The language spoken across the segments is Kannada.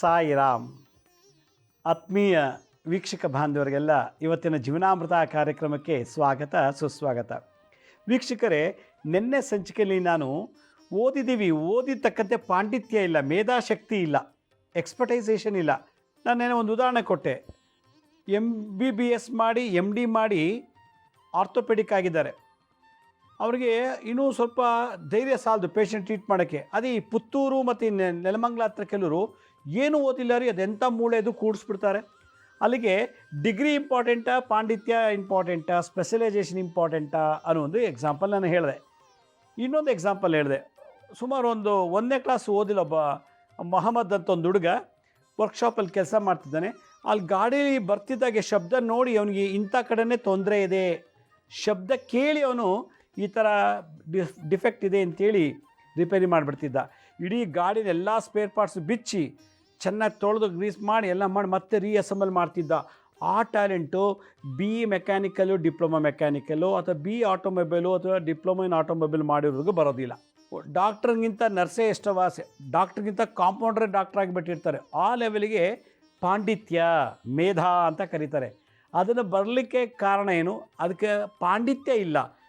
ಸಾಯಿರಾಮ್, ಆತ್ಮೀಯ ವೀಕ್ಷಕ ಬಾಂಧವರಿಗೆಲ್ಲ ಇವತ್ತಿನ ಜೀವನಾಮೃತ ಕಾರ್ಯಕ್ರಮಕ್ಕೆ ಸ್ವಾಗತ, ಸುಸ್ವಾಗತ. ವೀಕ್ಷಕರೇ, ನಿನ್ನೆ ಸಂಚಿಕೆಯಲ್ಲಿ ನಾನು ಓದಿದ್ದೀವಿ ಓದಿದ್ದಕ್ಕಂತೆ ಪಾಂಡಿತ್ಯ ಇಲ್ಲ, ಮೇಧಾಶಕ್ತಿ ಇಲ್ಲ ಎಕ್ಸ್ಪರ್ಟೈಸೇಷನ್ ಇಲ್ಲ. ನಾನೇನೋ ಒಂದು ಉದಾಹರಣೆ ಕೊಟ್ಟೆ. ಎಂ ಬಿ ಬಿ ಎಸ್ ಮಾಡಿ ಎಂ ಡಿ ಮಾಡಿ ಆರ್ಥೋಪೆಡಿಕ್ ಆಗಿದ್ದಾರೆ. ಅವರಿಗೆ ಇನ್ನೂ ಸ್ವಲ್ಪ ಧೈರ್ಯ ಸಾಲದು ಪೇಷಂಟ್ ಟ್ರೀಟ್ ಮಾಡೋಕ್ಕೆ. ಅದೇ ಈ ಪುತ್ತೂರು ಮತ್ತು ಈ ನೆಲಮಂಗಲ ಹತ್ರ ಕೆಲವರು ಏನು ಓದಿಲ್ಲ ರೀ ಅದೆಂಥ ಮೂಳೆದು ಕೂಡಿಸ್ಬಿಡ್ತಾರೆ. ಅಲ್ಲಿಗೆ ಡಿಗ್ರಿ ಇಂಪಾರ್ಟೆಂಟಾ ಪಾಂಡಿತ್ಯ ಇಂಪಾರ್ಟೆಂಟಾ ಸ್ಪೆಷಲೈಸೇಷನ್ ಇಂಪಾರ್ಟೆಂಟಾ ಅನ್ನೋ ಒಂದು ಎಕ್ಸಾಂಪಲ್ ನಾನು ಹೇಳಿದೆ. ಇನ್ನೊಂದು ಎಕ್ಸಾಂಪಲ್ ಹೇಳಿದೆ. ಸುಮಾರು ಒಂದು ಒಂದನೇ ಕ್ಲಾಸ್ ಓದಿಲ್ಲ ಒಬ್ಬ ಮೊಹಮ್ಮದ್ ಅಂತ ಒಂದು ಹುಡುಗ ವರ್ಕ್ಶಾಪಲ್ಲಿ ಕೆಲಸ ಮಾಡ್ತಿದ್ದಾನೆ. ಅಲ್ಲಿ ಗಾಡೀಲಿ ಬರ್ತಿದ್ದಾಗೆ ಶಬ್ದ ನೋಡಿ ಅವನಿಗೆ ಇಂಥ ಕಡೆನೇ ತೊಂದರೆ ಇದೆ. ಶಬ್ದ ಕೇಳಿ ಅವನು ಈ ಥರ ಡಿಫ್, ಡಿಫೆಕ್ಟ್ ಇದೆ ಅಂತೇಳಿ ರಿಪೇರಿ ಮಾಡಿಬಿಡ್ತಿದ್ದ. ಇಡೀ ಗಾಡಿನ ಎಲ್ಲ ಸ್ಪೇರ್ ಪಾರ್ಟ್ಸ್ ಬಿಚ್ಚಿ ಚೆನ್ನಾಗಿ ತೊಳೆದು ಗ್ರೀಸ್ ಮಾಡಿ ಎಲ್ಲ ಮಾಡಿ ಮತ್ತೆ ರೀಅಸೆಂಬಲ್ ಮಾಡ್ತಿದ್ದ. ಆ talent B mechanical diploma mechanical ಅಥವಾ ಬಿ ಆಟೋಮೊಬೈಲು ಅಥವಾ ಡಿಪ್ಲೊಮಾ ಇನ್ ಆಟೋಮೊಬೈಲ್ ಮಾಡಿರೋರಿಗೂ ಬರೋದಿಲ್ಲ. ಡಾಕ್ಟ್ರಿಗಿಂತ ನರ್ಸೇ ಎಷ್ಟವಾಸೆ. ಡಾಕ್ಟ್ರಿಗಿಂತ ಕಾಂಪೌಂಡ್ರೇ ಡಾಕ್ಟ್ರ್ ಆಗಿಬಿಟ್ಟಿರ್ತಾರೆ. ಆ ಲೆವೆಲಿಗೆ ಪಾಂಡಿತ್ಯ, ಮೇಧ ಅಂತ ಕರೀತಾರೆ. ಅದನ್ನು ಬರಲಿಕ್ಕೆ ಕಾರಣ ಏನು? ಅದಕ್ಕೆ ಪಾಂಡಿತ್ಯ ಇಲ್ಲ.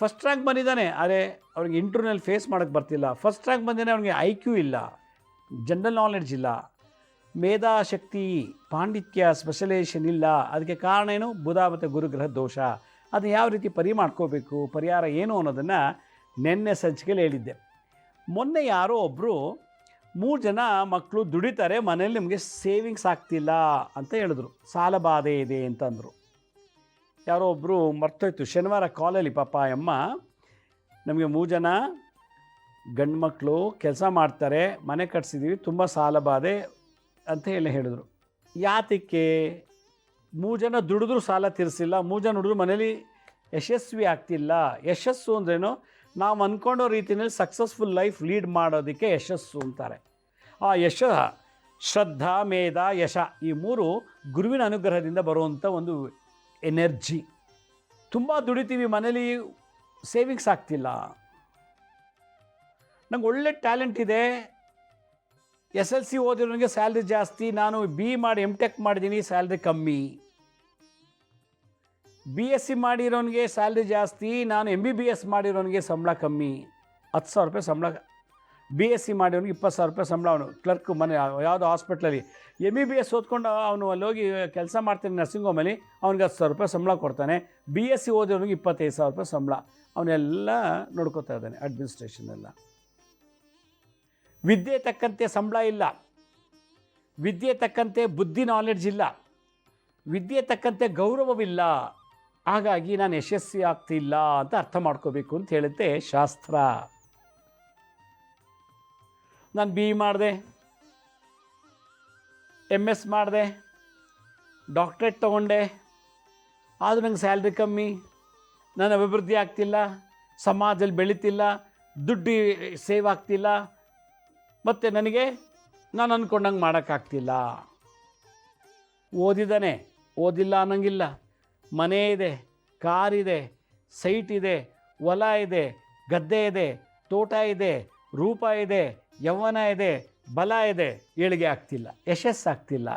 ಫಸ್ಟ್ ರ್ಯಾಂಕ್ ಬಂದಿದ್ದಾನೆ, ಆದರೆ ಅವ್ರಿಗೆ ಇಂಟರ್ನಲ್ ಫೇಸ್ ಮಾಡೋಕ್ಕೆ ಬರ್ತಿಲ್ಲ. ಫಸ್ಟ್ ರ್ಯಾಂಕ್ ಬಂದಿದ್ದಾನೆ, ಅವ್ನಿಗೆ ಐ ಕ್ಯೂ ಇಲ್ಲ. ಜನರಲ್ ನಾಲೆಡ್ಜ್ ಇಲ್ಲ. ಮೇಧಾಶಕ್ತಿ ಪಾಂಡಿತ್ಯ ಸ್ಪೆಷಲೈಸೇಷನ್ ಇಲ್ಲ. ಅದಕ್ಕೆ ಕಾರಣ ಏನು? ಬುಧ ಮತ್ತು ಗುರುಗ್ರಹ ದೋಷ. ಅದು ಯಾವ ರೀತಿ ಪರಿ ಮಾಡ್ಕೋಬೇಕು? ಪರಿಹಾರ ಏನು ಅನ್ನೋದನ್ನು ನಿನ್ನೆ ಸಂಚಿಕೆಯಲ್ಲಿ ಹೇಳಿದ್ದೆ. ಮೊನ್ನೆ ಯಾರೋ ಒಬ್ಬರು ಮೂರು ಜನ ಮಕ್ಕಳು ದುಡಿತಾರೆ, ಮನೇಲಿ ನಿಮಗೆ ಸೇವಿಂಗ್ಸ್ ಆಗ್ತಿಲ್ಲ ಅಂತ ಹೇಳಿದ್ರು. ಸಾಲ ಬಾಧೆ ಇದೆ ಅಂತಂದರು. ಯಾರೋ ಒಬ್ಬರು ಮರ್ತೋಯ್ತು. ಶನಿವಾರ ಕಾಲಲ್ಲಿ ಪಾಪ ಅಮ್ಮ ನಮಗೆ ಮೂರು ಜನ ಗಂಡು ಮಕ್ಕಳು ಕೆಲಸ ಮಾಡ್ತಾರೆ, ಮನೆ ಕಟ್ಸಿದ್ದೀವಿ ತುಂಬ ಸಾಲ ಬಾಧೆ ಅಂತ ಹೇಳಿ ಹೇಳಿದ್ರು. ಯಾತಕ್ಕೆ? ಮೂರು ಜನ ದುಡಿದ್ರು ಸಾಲ ತೀರಿಸಿಲ್ಲ ಮೂರು ಜನ ಹುಡುಗರು ಮನೇಲಿ ಯಶಸ್ವಿ ಆಗ್ತಿಲ್ಲ. ಯಶಸ್ಸು ಅಂದ್ರೇನು? ನಾವು ಅಂದ್ಕೊಂಡೋ ರೀತಿಯಲ್ಲಿ ಸಕ್ಸಸ್ಫುಲ್ ಲೈಫ್ ಲೀಡ್ ಮಾಡೋದಕ್ಕೆ ಯಶಸ್ಸು ಅಂತಾರೆ. ಆ ಯಶ, ಶ್ರದ್ಧಾ, ಮೇಧ, ಯಶ ಈ ಮೂರು ಗುರುವಿನ ಅನುಗ್ರಹದಿಂದ ಬರುವಂಥ ಒಂದು ಎನರ್ಜಿ. ತುಂಬ ದುಡಿತೀವಿ, ಮನೇಲಿ ಸೇವಿಂಗ್ಸ್ ಆಗ್ತಿಲ್ಲ. ನಂಗೆ ಒಳ್ಳೆ ಟ್ಯಾಲೆಂಟ್ ಇದೆ. ಎಸ್ ಎಲ್ ಸಿ ಓದಿರೋನಿಗೆ ಸ್ಯಾಲ್ರಿ ಜಾಸ್ತಿ, ನಾನು ಬಿ ಮಾಡಿ ಎಂ ಟೆಕ್ ಮಾಡಿದ್ದೀನಿ ಸ್ಯಾಲ್ರಿ ಕಮ್ಮಿ. ಬಿ ಎಸ್ ಸಿ ಮಾಡಿರೋನಿಗೆ ಸ್ಯಾಲ್ರಿ ಜಾಸ್ತಿ, ನಾನು ಎಂ ಬಿ ಬಿ ಎಸ್ ಮಾಡಿರೋನಿಗೆ ಸಂಬಳ ಕಮ್ಮಿ. ಹತ್ತು ಸಾವಿರ ರೂಪಾಯಿ ಸಂಬಳ ಬಿ ಎಸ್ ಸಿ ಮಾಡಿರೋನಿಗೆ ಇಪ್ಪತ್ತು ಸಾವಿರ ರೂಪಾಯಿ ಸಂಬಳ ಅವನು. ಕ್ಲರ್ಕ್ ಮನೆ, ಯಾವುದೋ ಹಾಸ್ಪಿಟ್ಲಲ್ಲಿ ಎಂ ಇ ಬಿ ಎಸ್ ಓದ್ಕೊಂಡು ಅವನು ಅಲ್ಲಿ ಹೋಗಿ ಕೆಲಸ ಮಾಡ್ತಾನೆ ನರ್ಸಿಂಗ್ ಹೋಮಲ್ಲಿ ಅವ್ನಿಗೆ ಹತ್ತು ಸಾವಿರ ರೂಪಾಯಿ ಸಂಬಳ ಕೊಡ್ತಾನೆ. ಬಿ ಎಸ್ ಸಿ ಓದಿರೋನಿಗೆ ಇಪ್ಪತ್ತೈದು ಸಾವಿರ ರೂಪಾಯಿ ಸಂಬಳ. ಅವನ್ನೆಲ್ಲ ನೋಡ್ಕೋತಾ ಇದ್ದಾನೆ ಅಡ್ಮಿನಿಸ್ಟ್ರೇಷನ್ ಎಲ್ಲ. ವಿದ್ಯೆ ತಕ್ಕಂತೆ ಸಂಬಳ ಇಲ್ಲ. ವಿದ್ಯೆ ತಕ್ಕಂತೆ ಬುದ್ಧಿ ನಾಲೆಡ್ಜ್ ಇಲ್ಲ. ವಿದ್ಯೆ ತಕ್ಕಂತೆ ಗೌರವವಿಲ್ಲ. ಹಾಗಾಗಿ ನಾನು ಯಶಸ್ವಿ ಆಗ್ತಿಲ್ಲ ಅಂತ ಅರ್ಥ ಮಾಡ್ಕೋಬೇಕು ಅಂತ ಹೇಳುತ್ತೆ ಶಾಸ್ತ್ರ. ನಾನು ಬಿ ಇ ಮಾಡಿದೆ. ಎಂ ಎಸ್ ಮಾಡಿದೆ. ಡಾಕ್ಟ್ರೇಟ್ ತೊಗೊಂಡೆ. ಆದರೂ ನಂಗೆ ಸ್ಯಾಲ್ರಿ ಕಮ್ಮಿ. ನಾನು ಅಭಿವೃದ್ಧಿ ಆಗ್ತಿಲ್ಲ. ಸಮಾಜದಲ್ಲಿ ಬೆಳೀತಿಲ್ಲ. ದುಡ್ಡು ಸೇವ್ ಆಗ್ತಿಲ್ಲ. ಮತ್ತು ನನಗೆ ನಾನು ಅಂದ್ಕೊಂಡಂಗೆ ಮಾಡೋಕ್ಕಾಗ್ತಿಲ್ಲ ಓದಿದ್ದಾನೆ ಓದಿಲ್ಲ ಅನ್ನೋಂಗಿಲ್ಲ. ಮನೆ ಇದೆ ಕಾರಿದೆ ಸೈಟ್ ಇದೆ, ಹೊಲ ಇದೆ, ಗದ್ದೆ ಇದೆ, ತೋಟ ಇದೆ, ರೂಪ ಇದೆ. ಯೌವನ ಇದೆ, ಬಲ ಇದೆ, ಏಳಿಗೆ ಆಗ್ತಿಲ್ಲ ಯಶಸ್ಸಾಗ್ತಿಲ್ಲ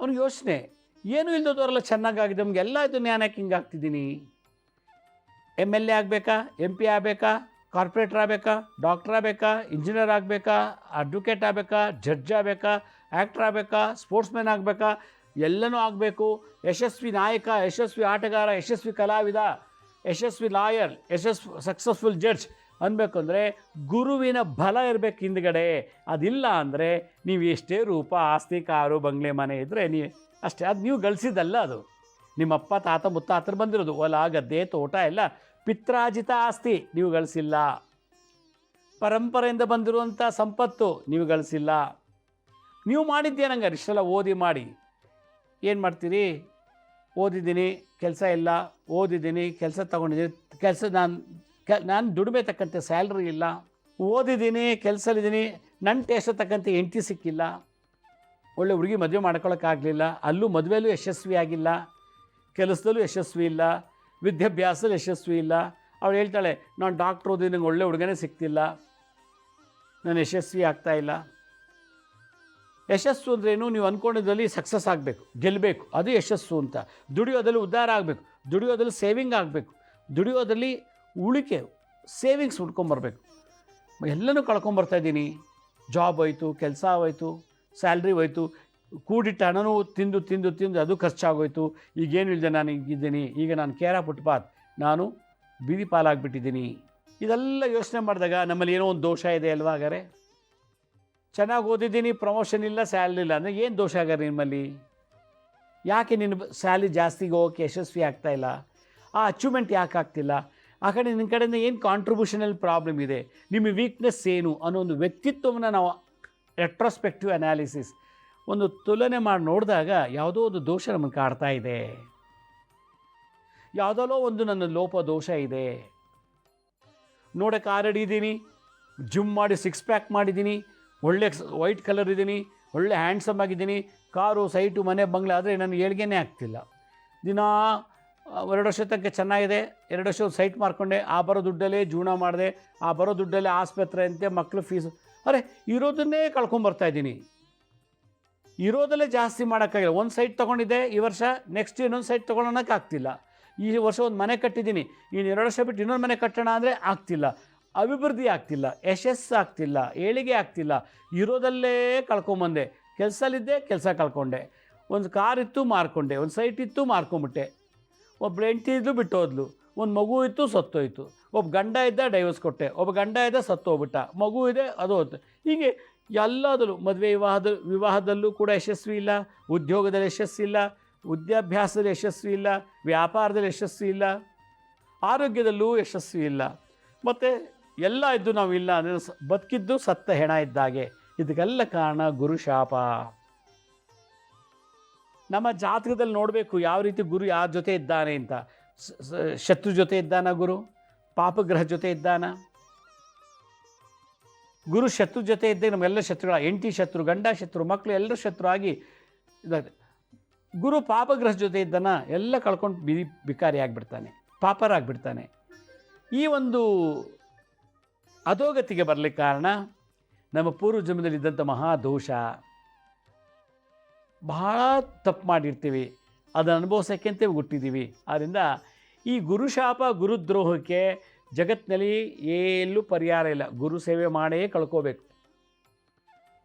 ಅವ್ನು ಯೋಚನೆ, ಏನೂ ಇಲ್ಲದವರೆಲ್ಲ ಚೆನ್ನಾಗಾಗಿದೆ, ನಮ್ಗೆ ಎಲ್ಲ ಇದು ನಾನು ಯಾಕೆ ಹಿಂಗೆ ಆಗ್ತಿದ್ದೀನಿ? ಎಂ ಎಲ್ ಎ ಆಗಬೇಕಾ ಎಂ ಪಿ ಆಗಬೇಕಾ ಕಾರ್ಪೊರೇಟರ್ ಆಗಬೇಕಾ ಡಾಕ್ಟ್ರ್ ಆಗಬೇಕಾ ಇಂಜಿನಿಯರ್ ಆಗಬೇಕಾ ಅಡ್ವೊಕೇಟ್ ಆಗಬೇಕಾ ಜಡ್ಜ್ ಆಗಬೇಕಾ ಆ್ಯಕ್ಟ್ರ್ ಆಗಬೇಕಾ ಸ್ಪೋರ್ಟ್ಸ್ಮನ್ ಆಗಬೇಕಾ, ಎಲ್ಲನೂ ಆಗಬೇಕು. ಯಶಸ್ವಿ ನಾಯಕ, ಯಶಸ್ವಿ ಆಟಗಾರ, ಯಶಸ್ವಿ ಕಲಾವಿದ, ಯಶಸ್ವಿ ಲಾಯರ್ ಯಶಸ್ವಿ ಸಕ್ಸಸ್ಫುಲ್ ಜಡ್ಜ್ ಅನ್ಬೇಕು ಅಂದರೆ ಗುರುವಿನ ಬಲ ಇರಬೇಕು ಹಿಂದ್ಗಡೆ. ಅದಿಲ್ಲ ಅಂದರೆ ನೀವು ಎಷ್ಟೇ ರೂಪ, ಆಸ್ತಿ, ಕಾರು, ಬಂಗ್ಲೆ, ಮನೆ ಇದ್ದರೆ ನೀವು ಅಷ್ಟೇ, ಅದು ನೀವು ಗಳಿಸಿದ್ದಲ್ಲ ಅದು. ನಿಮ್ಮಪ್ಪ, ತಾತ, ಮುತ್ತಾತರು ಬಂದಿರೋದು, ಹೊಲ, ಗದ್ದೆ, ತೋಟ ಎಲ್ಲ ಪಿತ್ರಾಜಿತ ಆಸ್ತಿ, ನೀವು ಗಳಿಸಿಲ್ಲ. ಪರಂಪರೆಯಿಂದ ಬಂದಿರುವಂಥ ಸಂಪತ್ತು, ನೀವು ಗಳಿಸಿಲ್ಲ. ನೀವು ಮಾಡಿದ್ದೇನಂಗ ಇಷ್ಟೆಲ್ಲ ಓದಿ ಮಾಡಿ. ಏನು ಮಾಡ್ತೀರಿ? ಓದಿದ್ದೀನಿ, ಕೆಲಸ ಇಲ್ಲ, ಓದಿದ್ದೀನಿ, ಕೆಲಸ ತಗೊಂಡಿದ್ದೀನಿ, ಕೆಲಸ ನಾನು ಕೆ, ನಾನು ದುಡಿಮೆ ತಕ್ಕಂತೆ ಸ್ಯಾಲ್ರಿ ಇಲ್ಲ. ಓದಿದ್ದೀನಿ ಕೆಲಸಲಿದ್ದೀನಿ ನನ್ನ ಟೇಸ್ಟ್ ತಕ್ಕಂತೆ ಹೆಂಡತಿ ಸಿಕ್ಕಿಲ್ಲ. ಒಳ್ಳೆ ಹುಡುಗಿ ಮದುವೆ ಮಾಡ್ಕೊಳ್ಳೋಕ್ಕಾಗಲಿಲ್ಲ ಅಲ್ಲೂ ಮದುವೆಯಲ್ಲೂ ಯಶಸ್ವಿ ಆಗಿಲ್ಲ. ಕೆಲಸದಲ್ಲೂ ಯಶಸ್ವಿ ಇಲ್ಲ. ವಿದ್ಯಾಭ್ಯಾಸದಲ್ಲಿ ಯಶಸ್ವಿ ಇಲ್ಲ. ಅವಳು ಹೇಳ್ತಾಳೆ, ನಾನು ಡಾಕ್ಟ್ರ್ ಓದಿ ನಂಗೆ ಒಳ್ಳೆ ಹುಡುಗನೇ ಸಿಗ್ತಿಲ್ಲ ನಾನು ಯಶಸ್ವಿ ಆಗ್ತಾ ಇಲ್ಲ. ಯಶಸ್ಸು ಅಂದ್ರೇನು ನೀವು ಅಂದ್ಕೊಂಡಿದ್ದಲ್ಲಿ ಸಕ್ಸಸ್ ಆಗಬೇಕು ಗೆಲ್ಲಬೇಕು ಅದು ಯಶಸ್ಸು ಅಂತ. ದುಡಿಯೋದಲ್ಲಿ ಉದ್ಧಾರ ಆಗಬೇಕು. ದುಡಿಯೋದಲ್ಲಿ ಸೇವಿಂಗ್ ಆಗಬೇಕು. ದುಡಿಯೋದ್ರಲ್ಲಿ ಉಳಿಕೆ ಸೇವಿಂಗ್ಸ್ ಉಟ್ಕೊಂಬರ್ಬೇಕು ಎಲ್ಲನೂ ಕಳ್ಕೊಂಬರ್ತಾಯಿದ್ದೀನಿ ಜಾಬ್ ಹೋಯ್ತು, ಕೆಲಸ ಹೋಯ್ತು ಸ್ಯಾಲ್ರಿ ಹೋಯ್ತು, ಕೂಡಿಟ್ಟ ಹಣನೂ ತಿಂದು ತಿಂದು ತಿಂದು ಅದು ಖರ್ಚಾಗೋಯ್ತು. ಈಗೇನು ಇಲ್ಲದೆ ನಾನು ಈಗಿದ್ದೀನಿ ಈಗ ನಾನು ಕೇರ ಫುಟ್ಪಾತ್ ನಾನು ಬೀದಿ ಪಾಲಾಗ್ಬಿಟ್ಟಿದ್ದೀನಿ. ಇದೆಲ್ಲ ಯೋಚನೆ ಮಾಡಿದಾಗ ನಮ್ಮಲ್ಲಿ ಏನೋ ಒಂದು ದೋಷ ಇದೆ ಅಲ್ವಾ ಆಗಾರೆ ಚೆನ್ನಾಗಿ ಓದಿದ್ದೀನಿ ಪ್ರಮೋಷನ್ ಇಲ್ಲ ಸ್ಯಾಲ್ರಿ ಇಲ್ಲ. ಅಂದರೆ ಏನು ದೋಷ ಆಗಾರೆ ನಿಮ್ಮಲ್ಲಿ? ಯಾಕೆ ನಿನ್ನ ಸ್ಯಾಲ್ರಿ ಜಾಸ್ತಿಗೆ ಹೋಗೋಕ್ಕೆ ಯಶಸ್ವಿ ಆಗ್ತಾಯಿಲ್ಲ ಆ ಅಚೀವ್ಮೆಂಟ್ ಯಾಕೆ ಆಗ್ತಿಲ್ಲ? ಆ ಕಡೆ ನಿನ್ನ ಕಡೆಯಿಂದ ಏನು ಕಾಂಟ್ರಿಬ್ಯೂಷನಲ್ಲಿ ಪ್ರಾಬ್ಲಮ್ ಇದೆ? ನಿಮ್ಮ ವೀಕ್ನೆಸ್ ಏನು? ಅನ್ನೋ ಒಂದು ವ್ಯಕ್ತಿತ್ವವನ್ನು ನಾವು ರೆಟ್ರೋಸ್ಪೆಕ್ಟಿವ್ ಅನಾಲಿಸಿಸ್ ಒಂದು ತುಲನೆ ಮಾಡಿ ನೋಡಿದಾಗ ಯಾವುದೋ ಒಂದು ದೋಷ ನಮಗೆ ಕಾಡ್ತಾ ಇದೆ. ಯಾವುದಲ್ಲೋ ಒಂದು ನನ್ನ ಲೋಪ ದೋಷ ಇದೆ. ನೋಡೋಕೆ ಆಲ್ರೆಡಿ ಇದ್ದೀನಿ ಜಿಮ್ ಮಾಡಿ ಸಿಕ್ಸ್ ಪ್ಯಾಕ್ ಮಾಡಿದ್ದೀನಿ, ಒಳ್ಳೆ ವೈಟ್ ಕಲರ್ ಇದ್ದೀನಿ, ಒಳ್ಳೆ ಹ್ಯಾಂಡ್ಸಮ್ ಆಗಿದ್ದೀನಿ, ಕಾರು ಸೈಟು ಮನೆ, ಬಂಗ್ಲೆ, ಆದರೆ ನಾನು ಏಳ್ಗೆನೇ ಆಗ್ತಿಲ್ಲ. ದಿನ ಎರಡು ವರ್ಷ ತನಕ ಚೆನ್ನಾಗಿದೆ. ಎರಡು ವರ್ಷ ಸೈಟ್ ಮಾರ್ಕೊಂಡೆ. ಆ ಬರೋ ದುಡ್ಡಲ್ಲೇ ಜೀವನ ಮಾಡಿದೆ. ಆ ಬರೋ ದುಡ್ಡಲ್ಲೇ ಆಸ್ಪತ್ರೆ ಅಂತೆ ಮಕ್ಕಳು ಫೀಸ್. ಅರೆ, ಇರೋದನ್ನೇ ಕಳ್ಕೊಂಬರ್ತಾ ಇದ್ದೀನಿ. ಇರೋದಲ್ಲೇ ಜಾಸ್ತಿ ಮಾಡೋಕ್ಕಾಗಿಲ್ಲ. ಒಂದು ಸೈಟ್ ತೊಗೊಂಡಿದ್ದೆ ಈ ವರ್ಷ, ನೆಕ್ಸ್ಟ್ ಇನ್ನೊಂದು ಸೈಟ್ ತೊಗೊಳೋಕ್ಕಾಗ್ತಿಲ್ಲ ಈ ವರ್ಷ ಒಂದು ಮನೆ ಕಟ್ಟಿದ್ದೀನಿ. ಇನ್ನು ಎರಡು ವರ್ಷ ಬಿಟ್ಟು ಇನ್ನೊಂದು ಮನೆ ಕಟ್ಟೋಣ ಅಂದರೆ ಆಗ್ತಿಲ್ಲ. ಅಭಿವೃದ್ಧಿ ಆಗ್ತಿಲ್ಲ. ಯಶಸ್ಸು ಆಗ್ತಿಲ್ಲ. ಏಳಿಗೆ ಆಗ್ತಿಲ್ಲ. ಇರೋದಲ್ಲೇ ಕಳ್ಕೊಂಬಂದೆ ಕೆಲಸಲಿದ್ದೆ ಕೆಲಸ ಕಳ್ಕೊಂಡೆ. ಒಂದು ಕಾರ್ ಇತ್ತು ಮಾರ್ಕೊಂಡೆ. ಒಂದು ಸೈಟ್ ಇತ್ತು ಮಾರ್ಕೊಂಬಿಟ್ಟೆ ಒಬ್ಬ ಹೆಂಡತಿ ಇದ್ದು ಬಿಟ್ಟು ಒಂದು ಮಗು ಇತ್ತು ಸತ್ತೋಯ್ತು ಒಬ್ಬ ಗಂಡ ಇದ್ದ ಡೈವರ್ಸ್ ಕೊಟ್ಟೆ. ಒಬ್ಬ ಗಂಡ ಇದ್ದ ಸತ್ತೋಗ್ಬಿಟ್ಟ ಮಗು ಇದೆ, ಅದು ಹೋಯ್ತು. ಹೀಗೆ ಎಲ್ಲದಲ್ಲೂ ಮದುವೆ ವಿವಾಹದ, ವಿವಾಹದಲ್ಲೂ ಕೂಡ ಯಶಸ್ವಿ ಇಲ್ಲ. ಉದ್ಯೋಗದಲ್ಲಿ ಯಶಸ್ವಿ ಇಲ್ಲ. ವಿದ್ಯಾಭ್ಯಾಸದಲ್ಲಿ ಯಶಸ್ವಿ ಇಲ್ಲ. ವ್ಯಾಪಾರದಲ್ಲಿ ಯಶಸ್ವಿ ಇಲ್ಲ. ಆರೋಗ್ಯದಲ್ಲೂ ಯಶಸ್ವಿ ಇಲ್ಲ. ಮತ್ತು ಎಲ್ಲ ಇದ್ದು ನಾವು ಇಲ್ಲ ಅಂದರೆ ಬದುಕಿದ್ದು ಸತ್ತ ಹೆಣ ಇದ್ದಾಗೆ. ಇದಕ್ಕೆಲ್ಲ ಕಾರಣ ಗುರುಶಾಪ ನಮ್ಮ ಜಾತಕದಲ್ಲಿ ನೋಡಬೇಕು ಯಾವ ರೀತಿ ಗುರು ಯಾರ ಜೊತೆ ಇದ್ದಾನೆ ಅಂತ. ಶತ್ರು ಜೊತೆ ಇದ್ದಾನ ಗುರು? ಪಾಪಗ್ರಹ ಜೊತೆ ಇದ್ದಾನ? ಗುರು ಶತ್ರು ಜೊತೆ ಇದ್ದೇ ನಮ್ಮೆಲ್ಲ ಶತ್ರುಗಳ ಎಂಟಿ ಶತ್ರು, ಗಂಡ ಶತ್ರು ಮಕ್ಕಳು ಎಲ್ಲರೂ ಶತ್ರು ಆಗಿ ಗುರು ಪಾಪಗ್ರಹ ಜೊತೆ ಇದ್ದಾನ, ಎಲ್ಲ ಕಳ್ಕೊಂಡು ಬಿ, ಬಿಕಾರಿ ಆಗಿಬಿಡ್ತಾನೆ, ಪಾಪರಾಗ್ಬಿಡ್ತಾನೆ. ಈ ಒಂದು ಅಧೋಗತಿಗೆ ಬರಲಿಕ್ಕೆ ಕಾರಣ ನಮ್ಮ ಪೂರ್ವ ಜನ್ಮದಲ್ಲಿದ್ದಂಥ ಮಹಾದೋಷ ಬಹಳ ತಪ್ಪು ಮಾಡಿರ್ತೀವಿ. ಅದನ್ನು ಅನುಭವಿಸೋಕ್ಕೆ ಅಂತ ಹುಟ್ಟಿದ್ದೀವಿ ಆದ್ದರಿಂದ ಈ ಗುರುಶಾಪ ಗುರುದ್ರೋಹಕ್ಕೆ ಜಗತ್ತಿನಲ್ಲಿ ಎಲ್ಲೂ ಪರಿಹಾರ ಇಲ್ಲ. ಗುರು ಸೇವೆ ಮಾಡೇ ಕಳ್ಕೋಬೇಕು.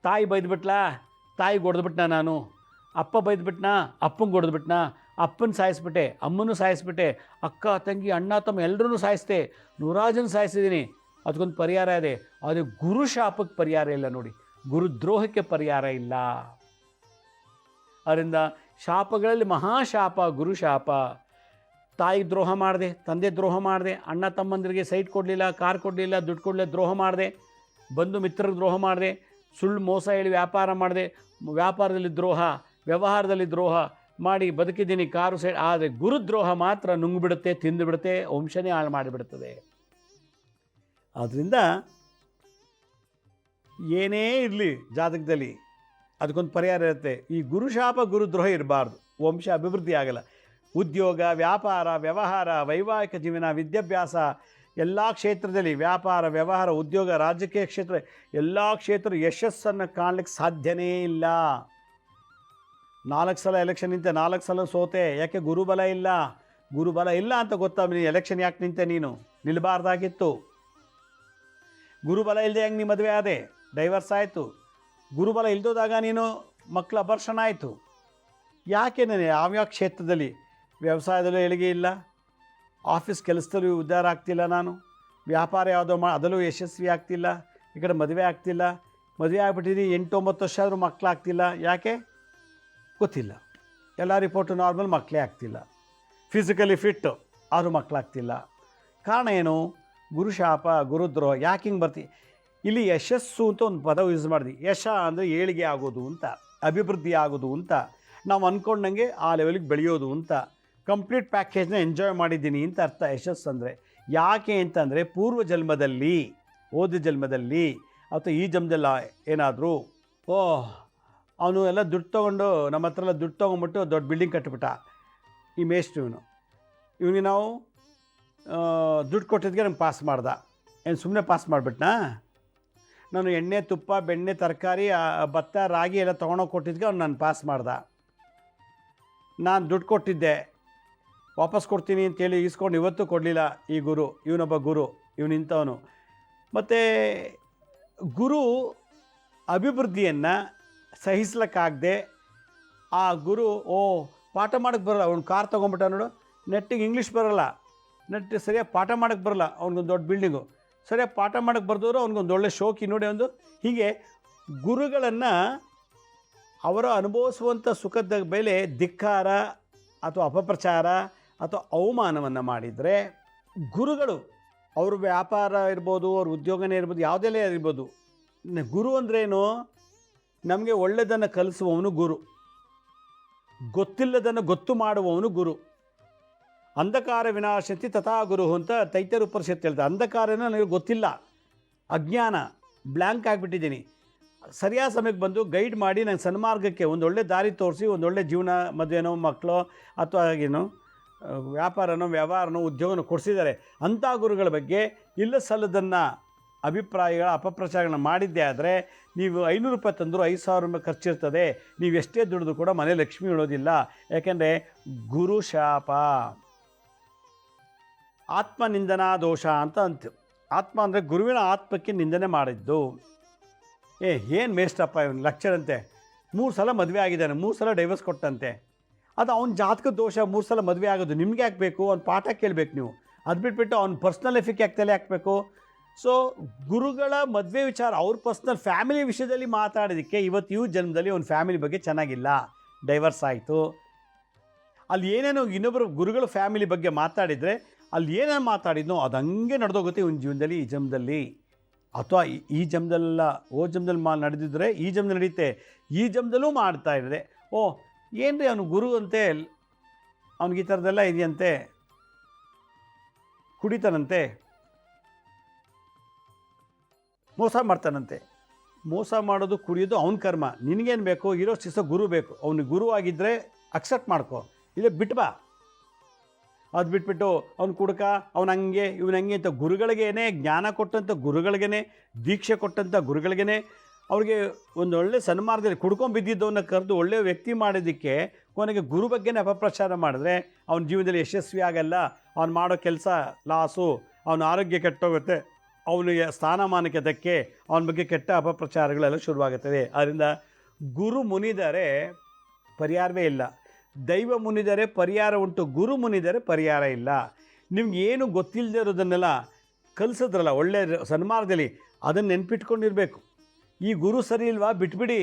ತಾಯಿ ಬೈದ್ಬಿಟ್ಲಾ? ತಾಯಿ ಹೊಡೆದ್ಬಿಟ್ನಾ ನಾನು? ಅಪ್ಪ ಬೈದ್ಬಿಟ್ನಾ? ಅಪ್ಪಂಗೆ ಹೊಡೆದ್ಬಿಟ್ನಾ ಅಪ್ಪನ ಸಾಯಿಸ್ಬಿಟ್ಟೆ, ಅಮ್ಮನೂ ಸಾಯಿಸ್ಬಿಟ್ಟೆ, ಅಕ್ಕ, ತಂಗಿ, ಅಣ್ಣ, ತಮ್ಮ ಎಲ್ಲರೂ ಸಾಯಿಸ್ತೆ ನೂರಾರು ಜನ ಸಾಯಿಸಿದ್ದೀನಿ. ಅದಕ್ಕೊಂದು ಪರಿಹಾರ ಇದೆ. ಆದರೆ ಗುರು ಶಾಪಕ್ಕೆ ಪರಿಹಾರ ಇಲ್ಲ ನೋಡಿ. ಗುರುದ್ರೋಹಕ್ಕೆ ಪರಿಹಾರ ಇಲ್ಲ. ಅದರಿಂದ ಶಾಪಗಳಲ್ಲಿ ಮಹಾಶಾಪ, ಗುರುಶಾಪ. ತಾಯಿ ದ್ರೋಹ ಮಾಡಿದೆ, ತಂದೆ ದ್ರೋಹ ಮಾಡಿದೆ, ಅಣ್ಣ ತಮ್ಮಂದಿರಿಗೆ ಸೈಟ್ ಕೊಡಲಿಲ್ಲ, ಕಾರ್ ಕೊಡಲಿಲ್ಲ, ದುಡ್ಡು ಕೊಡಲಿಲ್ಲ, ದ್ರೋಹ ಮಾಡಿದೆ, ಬಂಧು ಮಿತ್ರರಿಗೆ ದ್ರೋಹ ಮಾಡಿದೆ, ಸುಳ್ಳು ಮೋಸ ಹೇಳಿ ವ್ಯಾಪಾರ ಮಾಡಿದೆ, ವ್ಯಾಪಾರದಲ್ಲಿ ದ್ರೋಹ, ವ್ಯವಹಾರದಲ್ಲಿ ದ್ರೋಹ ಮಾಡಿ ಬದುಕಿದ್ದೀನಿ ಕಾರು ಸೈಡ್, ಆದರೆ ಗುರುದ್ರೋಹ ಮಾತ್ರ ನುಂಗ್ಬಿಡುತ್ತೆ, ತಿಂದುಬಿಡುತ್ತೆ, ವಂಶನೇ ಹಾಳು ಮಾಡಿಬಿಡುತ್ತದೆ. ಆದ್ದರಿಂದ ಏನೇ ಇರಲಿ ಜಾತಕದಲ್ಲಿ ಅದಕ್ಕೊಂದು ಪರಿಹಾರ ಇರುತ್ತೆ. ಈ ಗುರುಶಾಪ ಗುರುದ್ರೋಹ ಇರಬಾರ್ದು. ವಂಶ ಅಭಿವೃದ್ಧಿ ಆಗಲ್ಲ. ಉದ್ಯೋಗ, ವ್ಯಾಪಾರ, ವ್ಯವಹಾರ, ವೈವಾಹಿಕ ಜೀವನ, ವಿದ್ಯಾಭ್ಯಾಸ ಎಲ್ಲ ಕ್ಷೇತ್ರದಲ್ಲಿ ವ್ಯಾಪಾರ, ವ್ಯವಹಾರ, ಉದ್ಯೋಗ, ರಾಜಕೀಯ ಕ್ಷೇತ್ರ ಎಲ್ಲ ಕ್ಷೇತ್ರ ಯಶಸ್ಸನ್ನು ಕಾಣಲಿಕ್ಕೆ ಸಾಧ್ಯನೇ ಇಲ್ಲ. ನಾಲ್ಕು ಸಲ ಎಲೆಕ್ಷನ್ ನಿಂತೆ ನಾಲ್ಕು ಸಲ ಸೋತೆ. ಯಾಕೆ ಗುರುಬಲ ಇಲ್ಲ? ಗುರುಬಲ ಇಲ್ಲ ಅಂತ ಗೊತ್ತಾ ನೀನು ಎಲೆಕ್ಷನ್ ಯಾಕೆ ನಿಂತೆ ನೀನು? ನಿಲ್ಬಾರ್ದಾಗಿತ್ತು. ಗುರುಬಲ ಇಲ್ಲದೆ ಹೆಂಗೆ ನೀ ಮದುವೆ ಆದೆ? ಡೈವರ್ಸ್ ಆಯಿತು. ಗುರುಬಲ ಇಲ್ದೋದಾಗ ನೀನು ಮಕ್ಕಳ ಅಪರ್ಷಣ ಆಯಿತು. ಯಾಕೆ ನಾನು ಯಾವ್ಯಾವ ಕ್ಷೇತ್ರದಲ್ಲಿ ವ್ಯವಸಾಯದಲ್ಲೂ ಏಳಿಗೆ ಇಲ್ಲ? ಆಫೀಸ್ ಕೆಲಸದಲ್ಲೂ ಉದ್ಧಾರ ಆಗ್ತಿಲ್ಲ ನಾನು. ವ್ಯಾಪಾರ ಯಾವುದೋ ಮಾ ಅದರಲ್ಲೂ ಯಶಸ್ವಿ ಆಗ್ತಿಲ್ಲ. ಈ ಕಡೆ ಮದುವೆ ಆಗ್ತಿಲ್ಲ. ಮದುವೆ ಆಗ್ಬಿಟ್ಟಿದ್ದೀನಿ ಎಂಟು ಒಂಬತ್ತು ವರ್ಷ ಆದರೂ ಮಕ್ಕಳಾಗ್ತಿಲ್ಲ ಯಾಕೆ? ಗೊತ್ತಿಲ್ಲ. ಎಲ್ಲ ರಿಪೋರ್ಟು ನಾರ್ಮಲ್ ಮಕ್ಕಳೇ ಆಗ್ತಿಲ್ಲ. ಫಿಸಿಕಲಿ ಫಿಟ್ಟು ಆದರೂ ಮಕ್ಕಳಾಗ್ತಿಲ್ಲ ಕಾರಣ ಏನು? ಗುರುಶಾಪ ಗುರುದ್ರೋಹ, ಯಾಕೆ ಹಿಂಗೆ ಬರ್ತಿ ಇಲ್ಲಿ ಯಶಸ್ಸು ಅಂತ ಒಂದು ಪದ ಯೂಸ್ ಮಾಡಿದ್ವಿ. ಯಶ ಅಂದರೆ ಏಳಿಗೆ ಆಗೋದು ಅಂತ, ಅಭಿವೃದ್ಧಿ ಆಗೋದು ಅಂತ, ನಾವು ಅಂದ್ಕೊಂಡಂಗೆ ಆ ಲೆವೆಲಿಗೆ ಬೆಳೆಯೋದು ಅಂತ ಕಂಪ್ಲೀಟ್ ಪ್ಯಾಕೇಜ್ನ ಎಂಜಾಯ್ ಮಾಡಿದ್ದೀನಿ ಅಂತ ಅರ್ಥ. ಯಶಸ್ಸು ಅಂದರೆ ಯಾಕೆ ಅಂತಂದರೆ ಪೂರ್ವ ಜನ್ಮದಲ್ಲಿ ಓದ ಜನ್ಮದಲ್ಲಿ, ಅಥವಾ ಈ ಜನ್ಮದಲ್ಲ ಏನಾದರೂ, ಓ, ಅವನು ಎಲ್ಲ ದುಡ್ಡು ತೊಗೊಂಡು ನಮ್ಮ ಹತ್ರ ಎಲ್ಲ ದುಡ್ಡು ತೊಗೊಂಬಿಟ್ಟು ದೊಡ್ಡ ಬಿಲ್ಡಿಂಗ್ ಕಟ್ಟಿಬಿಟ್ಟ ಈ ಮೇಸ್ಟ್ ಇವನು. ಇವನಿಗೆ ನಾವು ದುಡ್ಡು ಕೊಟ್ಟಿದ್ದಕ್ಕೆ ನಮ್ಗೆ ಪಾಸ್ ಮಾಡ್ದ. ಏನು ಸುಮ್ಮನೆ ಪಾಸ್ ಮಾಡಿಬಿಟ್ನಾ? ನಾನು ಎಣ್ಣೆ, ತುಪ್ಪ, ಬೆಣ್ಣೆ, ತರಕಾರಿ ಭತ್ತ, ರಾಗಿ ಎಲ್ಲ ತೊಗೊಂಡೋಗಿ ಕೊಟ್ಟಿದ್ಕೆ ಅವ್ನು ನಾನು ಪಾಸ್ ಮಾಡ್ದ. ನಾನು ದುಡ್ಡು ಕೊಟ್ಟಿದ್ದೆ. ವಾಪಸ್ ಕೊಡ್ತೀನಿ ಅಂತೇಳಿ ಈಸ್ಕೊಂಡು ಇವತ್ತು ಕೊಡಲಿಲ್ಲ ಈ ಗುರು, ಇವನೊಬ್ಬ ಗುರು, ಇವನು ಇಂಥವನು. ಮತ್ತು ಗುರು ಅಭಿವೃದ್ಧಿಯನ್ನು ಸಹಿಸ್ಲಿಕ್ಕಾಗದೆ ಆ ಗುರು, ಓ, ಪಾಠ ಮಾಡೋಕ್ಕೆ ಬರಲ್ಲ, ಅವ್ನು ಕಾರ್ ತೊಗೊಂಬಿಟ್ಟ ನೋಡು. ನೆಟ್ಟಿಗೆ ಇಂಗ್ಲೀಷ್ ಬರಲ್ಲ. ನೆಟ್ಟಿಗೆ ಸರಿಯಾಗಿ ಪಾಠ ಮಾಡೋಕ್ಕೆ ಬರಲ್ಲ, ಅವ್ನಿಗೊಂದು ದೊಡ್ಡ ಬಿಲ್ಡಿಂಗು ಸರಿಯಾಗಿ ಪಾಠ ಮಾಡೋಕ್ಕೆ ಬರ್ದವರು ಅವ್ನಿಗೊಂದು ಒಳ್ಳೆ ಶೋಕಿ. ನೋಡಿ ಒಂದು, ಹೀಗೆ ಗುರುಗಳನ್ನು ಅವರು ಅನುಭವಿಸುವಂಥ ಸುಖದ ಬೆಲೆ ಧಿಕ್ಕಾರ ಅಥವಾ ಅಪಪ್ರಚಾರ ಅಥವಾ ಅವಮಾನವನ್ನು ಮಾಡಿದರೆ ಗುರುಗಳು ಅವ್ರ ವ್ಯಾಪಾರ ಇರ್ಬೋದು, ಅವ್ರ ಉದ್ಯೋಗನೇ ಇರ್ಬೋದು, ಯಾವುದೆಲ್ಲ ಇರ್ಬೋದು ಗುರು ಅಂದ್ರೇನು? ನಮಗೆ ಒಳ್ಳೆಯದನ್ನು ಕಲಿಸುವವನು ಗುರು. ಗೊತ್ತಿಲ್ಲದನ್ನು ಗೊತ್ತು ಮಾಡುವವನು ಗುರು. ಅಂಧಕಾರ ವಿನಾಶಂತಿ ತಥಾ ಗುರು ಅಂತ ತೈತ್ಯರು ಉಪನಿಷತ್ತು ಹೇಳ್ತಾರೆ. ಅಂಧಕಾರನ ನನಗೆ ಗೊತ್ತಿಲ್ಲ. ಅಜ್ಞಾನ ಬ್ಲ್ಯಾಂಕ್ ಆಗಿಬಿಟ್ಟಿದ್ದೀನಿ. ಸರಿಯಾದ ಸಮಯಕ್ಕೆ ಬಂದು ಗೈಡ್ ಮಾಡಿ ನನಗೆ ಸನ್ಮಾರ್ಗಕ್ಕೆ ಒಂದು ಒಳ್ಳೆ ದಾರಿ ತೋರಿಸಿ, ಒಂದೊಳ್ಳೆ ಜೀವನ ಮದುವೆನೋ, ಮಕ್ಕಳು ಅಥವಾ ಏನು ವ್ಯಾಪಾರನೋ, ವ್ಯವಹಾರನೋ, ಉದ್ಯೋಗನೋ ಕೊಡಿಸಿದ್ದಾರೆ. ಅಂಥ ಗುರುಗಳ ಬಗ್ಗೆ ಇಲ್ಲ ಸಲ್ಲದನ್ನು ಅಭಿಪ್ರಾಯಗಳ, ಅಪಪ್ರಚಾರಗಳನ್ನ ಮಾಡಿದ್ದೆ ಆದರೆ ನೀವು ಐನೂರು ರೂಪಾಯಿ ತಂದರೂ ಐದು ಸಾವಿರ ರೂಪಾಯಿ ಖರ್ಚಿರ್ತದೆ. ನೀವು ಎಷ್ಟೇ ದುಡಿದು ಕೂಡ ಮನೆ ಲಕ್ಷ್ಮಿ ಉಳೋದಿಲ್ಲ ಯಾಕೆಂದರೆ ಗುರು ಶಾಪ. ಆತ್ಮ ನಿಂದನಾ ದೋಷ ಅಂತ ಅಂತು ಆತ್ಮ ಅಂದರೆ ಗುರುವಿನ ಆತ್ಮಕ್ಕೆ ನಿಂದನೆ ಮಾಡಿದ್ದು. ಏ, ಏನು ಮೇಷ್ಟಪ್ಪ ಇವನು? ಲೆಕ್ಚರ್ ಅಂತೆ ಮೂರು ಸಲ ಮದುವೆ ಆಗಿದ್ದಾನೆ, ಮೂರು ಸಲ ಡೈವರ್ಸ್ ಕೊಟ್ಟಂತೆ. ಅದು ಅವ್ನ ಜಾತಕ ದೋಷ ಮೂರು ಸಲ ಮದುವೆ ಆಗೋದು ನಿಮ್ಗೆ ಯಾಕೆ ಬೇಕು? ಅವ್ನ ಪಾಠ ಕೇಳಬೇಕು ನೀವು. ಅದು ಬಿಟ್ಬಿಟ್ಟು ಅವ್ನ ಪರ್ಸ್ನಲ್ ಲೈಫಿಗೆ ಯಾಕೆ ತಲೆ ಹಾಕಬೇಕು? ಸೊ ಗುರುಗಳ ಮದುವೆ ವಿಚಾರ, ಅವ್ರ ಪರ್ಸ್ನಲ್ ಫ್ಯಾಮಿಲಿ ವಿಷಯದಲ್ಲಿ ಮಾತಾಡೋದಕ್ಕೆ ಇವತ್ತು ಇವ್ ಜನ್ಮದಲ್ಲಿ ಅವ್ನ ಫ್ಯಾಮಿಲಿ ಬಗ್ಗೆ ಚೆನ್ನಾಗಿಲ್ಲ. ಡೈವರ್ಸ್ ಆಯಿತು. ಅಲ್ಲಿ ಏನೇನೋ ಇನ್ನೊಬ್ಬರು ಗುರುಗಳ ಫ್ಯಾಮಿಲಿ ಬಗ್ಗೆ ಮಾತಾಡಿದರೆ ಅಲ್ಲಿ ಏನೇನು ಮಾತಾಡಿದ್ನೋ ಅದು ಹಂಗೆ ನಡೆದೋಗುತ್ತೆ ಇವನ ಜೀವನದಲ್ಲಿ, ಈ ಜನ್ಮದಲ್ಲಿ. ಅಥವಾ ಈ- ಜಮದಲ್ಲ ಓ ಜನ್ಮದಲ್ಲಿ ಮಾ, ನಡೆದಿದ್ರೆ ಈ ಜಮ್ದ ನಡೀತೆ, ಈ ಜನ್ಮದಲ್ಲೂ ಮಾಡ್ತಾ ಇರದೆ. ಓ ಏನು ರೀ ಅವನು ಗುರು ಅಂತೆ, ಅವ್ನಿಗೆ ಈ ಥರದ್ದೆಲ್ಲ ಇದೆಯಂತೆ, ಕುಡಿತಾನಂತೆ, ಮೋಸ ಮಾಡ್ತಾನಂತೆ. ಮೋಸ ಮಾಡೋದು ಕುಡಿಯೋದು ಅವನ ಕರ್ಮ. ನಿನಗೇನು ಬೇಕು, ಇರೋ ಶಿಸ್ತ ಗುರು ಬೇಕು. ಅವನಿಗೆ ಗುರು ಆಗಿದ್ದರೆ ಅಕ್ಸೆಪ್ಟ್ ಮಾಡ್ಕೊ. ಇಲ್ಲ ಬಿಟ್ಬಾ ಅದು ಬಿಟ್ಬಿಟ್ಟು ಅವ್ನು ಕುಡ್ಕ, ಅವ್ನು ಹಂಗೆ, ಇವನು ಹಂಗೆ ಅಂತ ಗುರುಗಳಿಗೇನೆ, ಜ್ಞಾನ ಕೊಟ್ಟಂಥ ಗುರುಗಳಿಗೇನೆ, ದೀಕ್ಷೆ ಕೊಟ್ಟಂಥ ಗುರುಗಳಿಗೇನೆ, ಅವ್ರಿಗೆ ಒಂದು ಒಳ್ಳೆ ಸನ್ಮಾರ್ಗದಲ್ಲಿ ಕುಡ್ಕೊಂಡ್ಬಿದ್ದಿದ್ದವನ್ನ ಕರೆದು ಒಳ್ಳೆಯ ವ್ಯಕ್ತಿ ಮಾಡಿದ್ದಕ್ಕೆ ಕೊನೆಗೆ ಗುರು ಬಗ್ಗೆನೇ ಅಪಪ್ರಚಾರ ಮಾಡಿದ್ರೆ ಅವನ ಜೀವನದಲ್ಲಿ ಯಶಸ್ವಿ ಆಗಲ್ಲ, ಅವ್ನು ಮಾಡೋ ಕೆಲಸ ಲಾಸು, ಅವನ ಆರೋಗ್ಯ ಕೆಟ್ಟೋಗುತ್ತೆ, ಅವನಿಗೆ ಸ್ಥಾನಮಾನಕ್ಕೆ ಅದಕ್ಕೆ ಅವನ ಬಗ್ಗೆ ಕೆಟ್ಟ ಅಪಪ್ರಚಾರಗಳೆಲ್ಲ ಶುರುವಾಗುತ್ತದೆ ಆದ್ದರಿಂದ ಗುರು ಮುನಿದರೆ ಪರಿಹಾರವೇ ಇಲ್ಲ. ದೈವ ಮುನಿದರೆ ಪರಿಹಾರ ಉಂಟು, ಗುರು ಮುನಿದರೆ ಪರಿಹಾರ ಇಲ್ಲ. ನಿಮ್ಗೆ ಏನು ಗೊತ್ತಿಲ್ಲದೆ ಇರೋದನ್ನೆಲ್ಲ ಕಲಿಸಿದ್ರಲ್ಲ, ಒಳ್ಳೆ ಸನ್ಮಾರ್ಗದಲ್ಲಿ ಅದನ್ನು ನೆನ್ಪಿಟ್ಕೊಂಡಿರಬೇಕು. ಈ ಗುರು ಸರಿ ಇಲ್ವಾ? ಬಿಟ್ಬಿಡಿ.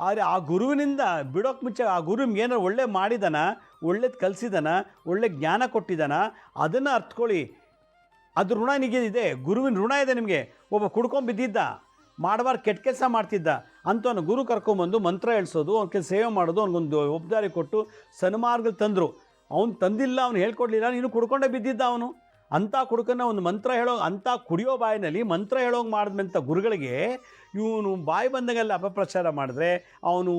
ಆದರೆ ಆ ಗುರುವಿನಿಂದ ಬಿಡೋಕೆ ಮುಂಚೆ ಆ ಗುರು ಏನಾರು ಒಳ್ಳೆ ಮಾಡಿದಾನ? ಒಳ್ಳೇದು ಕಲಿಸಿದಾನ? ಒಳ್ಳೆ ಜ್ಞಾನ ಕೊಟ್ಟಿದ್ದಾನ ಅದನ್ನು ಅರ್ಥಕೊಳ್ಳಿ ಅದು ಋಣ ನಿಗಿದಿದೆ. ಗುರುವಿನ ಋಣ ಇದೆ ನಿಮಗೆ. ಒಬ್ಬ ಕುಡ್ಕೊಂಡು ಬಿದ್ದಿದ್ದ, ಮಾಡಬಾರ್ದು, ಕೆಟ್ಟ ಕೆಲಸ ಮಾಡ್ತಿದ್ದ. ಅಂಥವನು ಗುರು ಕರ್ಕೊಂಬಂದು ಮಂತ್ರ ಹೇಳ್ಸೋದು ಅವ್ನ ಕೆಲಸ ಸೇವೆ ಮಾಡೋದು, ಅವ್ನಿಗೊಂದು ಒಬ್ದಾರಿ ಕೊಟ್ಟು ಸನ್ಮಾರ್ಗ ತಂದರು. ಅವ್ನು ತಂದಿಲ್ಲ, ಅವ್ನು ಹೇಳ್ಕೊಡ್ಲಿಲ್ಲ, ನೀನು ಕುಡ್ಕೊಂಡೇ ಬಿದ್ದಿದ್ದ ಅವನು. ಅಂಥ ಕುಡ್ಕನ್ನ ಒಂದು ಮಂತ್ರ ಹೇಳೋ, ಅಂಥ ಕುಡಿಯೋ ಬಾಯಿನಲ್ಲಿ ಮಂತ್ರ ಹೇಳೋಂಗೆ ಮಾಡಿದಂಥ ಗುರುಗಳಿಗೆ ಇವನು ಬಾಯಿ ಬಂದಾಗೆಲ್ಲ ಅಪಪ್ರಚಾರ ಮಾಡಿದ್ರೆ ಅವನು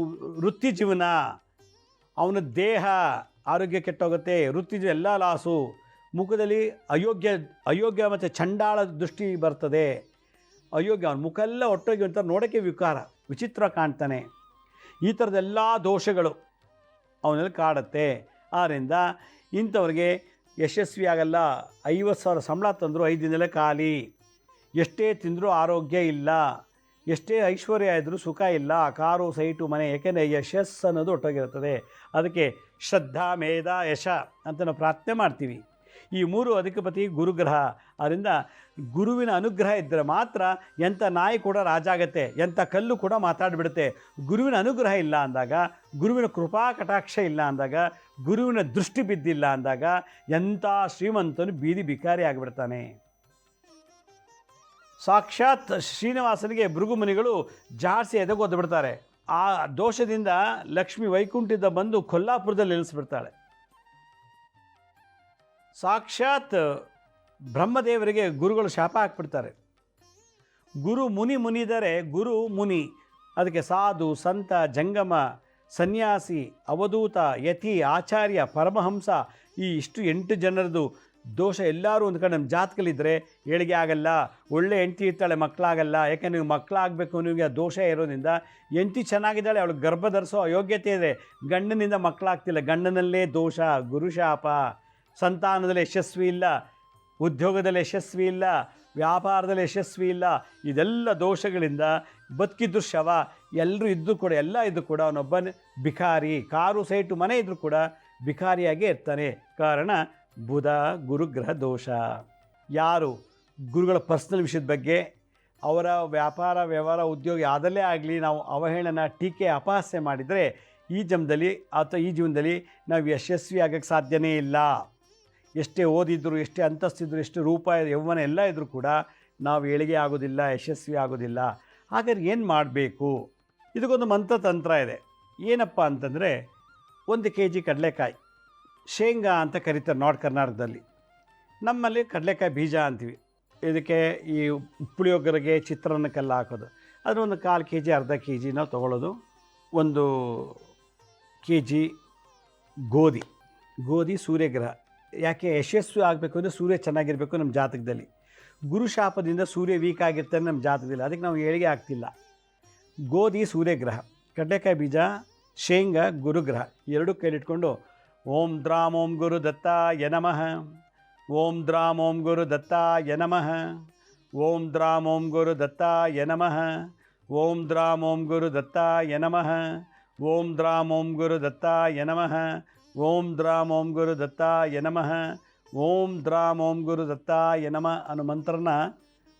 ವೃತ್ತಿ ಜೀವನ, ಅವನ ದೇಹ ಆರೋಗ್ಯ ಕೆಟ್ಟೋಗುತ್ತೆ, ವೃತ್ತಿ ಎಲ್ಲ ಲಾಸು, ಮುಖದಲ್ಲಿ ಅಯೋಗ್ಯ ಅಯೋಗ್ಯ ಮತ್ತು ಚಂಡಾಳ ದೃಷ್ಟಿ ಬರ್ತದೆ. ಅಯೋಗ್ಯ ಅವನ ಮುಖ ಎಲ್ಲ ಒಟ್ಟೋಗಿ ಅಂತ ನೋಡೋಕ್ಕೆ ವಿಕಾರ. ವಿಚಿತ್ರ ಕಾಣ್ತಾನೆ. ಈ ಥರದೆಲ್ಲ ದೋಷಗಳು ಅವನಲ್ಲಿ ಕಾಡುತ್ತೆ. ಆದ್ದರಿಂದ ಇಂಥವ್ರಿಗೆ ಯಶಸ್ವಿ ಆಗಲ್ಲ ಐವತ್ತು ಸಾವಿರ ಸಂಬಳ ತಂದರೂ ಐದು ದಿನದಲ್ಲೇ ಖಾಲಿ. ಎಷ್ಟೇ ತಿಂದರೂ ಆರೋಗ್ಯ ಇಲ್ಲ. ಎಷ್ಟೇ ಐಶ್ವರ್ಯ ಇದ್ದರೂ ಸುಖ ಇಲ್ಲ. ಕಾರು, ಸೈಟು, ಮನೆ, ಏಕೆಂದರೆ ಯಶಸ್ಸು ಅನ್ನೋದು ಒಟ್ಟೋಗಿರುತ್ತದೆ. ಅದಕ್ಕೆ ಶ್ರದ್ಧಾ, ಮೇಧ, ಯಶ ಅಂತ ನಾವು ಪ್ರಾರ್ಥನೆ ಮಾಡ್ತೀವಿ. ಈ ಮೂರು ಅಧಿಕಪತಿ ಗುರುಗ್ರಹ. ಅದರಿಂದ ಗುರುವಿನ ಅನುಗ್ರಹ ಇದ್ದರೆ ಮಾತ್ರ ಎಂಥ ನಾಯಿ ಕೂಡ ರಾಜ ಆಗತ್ತೆ ಎಂಥ ಕಲ್ಲು ಕೂಡ ಮಾತಾಡಿಬಿಡುತ್ತೆ. ಗುರುವಿನ ಅನುಗ್ರಹ ಇಲ್ಲ ಅಂದಾಗ, ಗುರುವಿನ ಕೃಪಾ ಕಟಾಕ್ಷ ಇಲ್ಲ ಅಂದಾಗ, ಗುರುವಿನ ದೃಷ್ಟಿ ಬಿದ್ದಿಲ್ಲ ಅಂದಾಗ ಎಂಥ ಶ್ರೀಮಂತನು ಬೀದಿ ಬಿಕಾರಿ ಆಗಿಬಿಡ್ತಾನೆ. ಸಾಕ್ಷಾತ್ ಶ್ರೀನಿವಾಸನಿಗೆ ಭೃಗುಮುನಿಗಳು ಜಾಸ್ತಿ ಬಿಡ್ತಾರೆ ಆ ದೋಷದಿಂದ ಲಕ್ಷ್ಮಿ ವೈಕುಂಠದಿಂದ ಬಂದು ಕೊಲ್ಲಾಪುರದಲ್ಲಿ ನಿಲ್ಲಿಸ್ಬಿಡ್ತಾಳೆ. ಸಾಕ್ಷಾತ್ ಬ್ರಹ್ಮದೇವರಿಗೆ ಗುರುಗಳು ಶಾಪ ಹಾಕ್ಬಿಡ್ತಾರೆ. ಗುರು ಮುನಿ ಮುನಿದರೆ ಗುರು ಮುನಿ. ಅದಕ್ಕೆ ಸಾಧು, ಸಂತ, ಜಂಗಮ, ಸನ್ಯಾಸಿ, ಅವಧೂತ, ಯತಿ, ಆಚಾರ್ಯ, ಪರಮಹಂಸ ಈ ಇಷ್ಟು ಎಂಟು ಜನರದು ದೋಷ ಎಲ್ಲರೂ ಒಂದು ಕಡೆ ನಮ್ಮ ಜಾತಕಲ್ಲಿದ್ದರೆ ಏಳಿಗೆ ಆಗಲ್ಲ, ಒಳ್ಳೆ ಹೆಂಡತಿ ಇರ್ತಾಳೆ, ಮಕ್ಕಳಾಗಲ್ಲ. ಯಾಕೆ ನೀವು ಮಕ್ಕಳಾಗಬೇಕು ನಿಮಗೆ ಆ ದೋಷ ಇರೋದ್ರಿಂದ ಹೆಂಡತಿ ಚೆನ್ನಾಗಿದ್ದಾಳೆ, ಅವಳು ಗರ್ಭ ಧರಿಸೋ ಯೋಗ್ಯತೆ ಇದೆ. ಗಂಡನಿಂದ ಮಕ್ಕಳಾಗ್ತಿಲ್ಲ, ಗಂಡನಲ್ಲೇ ದೋಷ ಗುರುಶಾಪ ಸಂತಾನದಲ್ಲಿ ಯಶಸ್ವಿ ಇಲ್ಲ ಉದ್ಯೋಗದಲ್ಲಿ ಯಶಸ್ವಿ ಇಲ್ಲ, ವ್ಯಾಪಾರದಲ್ಲಿ ಯಶಸ್ವಿ ಇಲ್ಲ, ಇದೆಲ್ಲ ದೋಷಗಳಿಂದ ಬದುಕಿದ್ದು ಶವ ಎಲ್ಲರೂ ಇದ್ದು ಕೂಡ, ಎಲ್ಲ ಇದ್ದರೂ ಕೂಡ ಅವನೊಬ್ಬ ಬಿಕಾರಿ ಕಾರು ಸೈಟು ಮನೆ ಇದ್ದರೂ ಕೂಡ ಬಿಕಾರಿಯಾಗೇ ಇರ್ತಾನೆ. ಕಾರಣ ಬುಧ ಗುರುಗ್ರಹ ದೋಷ. ಯಾರು? ಗುರುಗಳ ಪರ್ಸ್ನಲ್ ವಿಷಯದ ಬಗ್ಗೆ, ಅವರ ವ್ಯಾಪಾರ, ವ್ಯವಹಾರ, ಉದ್ಯೋಗ ಯಾವುದಲ್ಲೇ ಆಗಲಿ, ನಾವು ಅವಹೇಳನ, ಟೀಕೆ, ಅಪಹಾಸ್ಯ ಮಾಡಿದರೆ ಈ ಜನ್ಮದಲ್ಲಿ ಅಥವಾ ಈ ಜೀವನದಲ್ಲಿ ನಾವು ಯಶಸ್ವಿ ಆಗೋಕ್ಕೆ ಸಾಧ್ಯನೇ ಇಲ್ಲ. ಎಷ್ಟೇ ಓದಿದ್ರು, ಎಷ್ಟೇ ಅಂತಸ್ತಿದ್ರು, ಎಷ್ಟು ರೂಪ ಯೌವನ ಎಲ್ಲ ಇದ್ದರೂ ಕೂಡ ನಾವು ಏಳಿಗೆ ಆಗೋದಿಲ್ಲ, ಯಶಸ್ವಿ ಆಗೋದಿಲ್ಲ. ಹಾಗಾದ್ರೆ ಏನು ಮಾಡಬೇಕು? ಇದಕ್ಕೊಂದು ಮಂತ್ರತಂತ್ರ ಇದೆ. ಏನಪ್ಪ ಅಂತಂದರೆ ಒಂದು ಕೆ ಜಿ ಕಡಲೆಕಾಯಿ, ಶೇಂಗಾ ಅಂತ ಕರೀತಾರೆ ನಾರ್ತ್ ಕರ್ನಾಟಕದಲ್ಲಿ. ನಮ್ಮಲ್ಲಿ ಕಡಲೆಕಾಯಿ ಬೀಜ ಅಂತೀವಿ. ಇದಕ್ಕೆ ಈ ಪುಳಿಯೋಗರೆಗೆ ಚಿತ್ರಾನ್ನಕ್ಕೆಲ್ಲ ಹಾಕೋದು. ಅದರ ಒಂದು ಕಾಲು ಕೆ ಜಿ ಅರ್ಧ ಕೆ ಜಿನ ನಾವು ತೊಗೊಳ್ಳೋದು. ಒಂದು ಕೆ ಜಿ ಗೋಧಿ. ಗೋಧಿ ಸೂರ್ಯಗ್ರಹ. ಯಾಕೆ ಯಶಸ್ವಿ ಆಗಬೇಕು ಅಂದರೆ ಸೂರ್ಯ ಚೆನ್ನಾಗಿರಬೇಕು ನಮ್ಮ ಜಾತಕದಲ್ಲಿ. ಗುರುಶಾಪದಿಂದ ಸೂರ್ಯ ವೀಕ್ ಆಗಿರ್ತಾನೆ ನಮ್ಮ ಜಾತಕದಲ್ಲಿ. ಅದಕ್ಕೆ ನಾವು ಏಳಿಗೆ ಆಗ್ತಿಲ್ಲ. ಗೋಧಿ ಸೂರ್ಯಗ್ರಹ, ಕಡಲೆಕಾಯಿ ಬೀಜ, ಶೇಂಗಾ ಗುರುಗ್ರಹ, ಎರಡು ಕೈಲಿಟ್ಕೊಂಡು ಓಂ ದ್ರಾಮ್ ಓಂ ಗುರು ದತ್ತ ಯನಮಃ ಓಂ ದ್ರಾಮ್ ಓಂ ಗುರು ದತ್ತ ಯನಮಃ ಓಂ ದ್ರಾಮ್ ಓಂ ಗುರು ದತ್ತ ಯನಮಃ ಓಂ ದ್ರಾಮ್ ಓಂ ಗುರು ದತ್ತ ಯನಮಃ ಓಂ ದ್ರಾಮ್ ಓಂ ಗುರು ದತ್ತ ಯನಮಃ ಓಂ ದ್ರಾಮ್ ಓಂ ಗುರು ದತ್ತಾಯ ಯನಮಃ ಓಂ ದ್ರಾಮ್ ಓಂ ಗುರು ದತ್ತಾಯ ಯನಮ ಅನ್ನೋ ಮಂತ್ರನ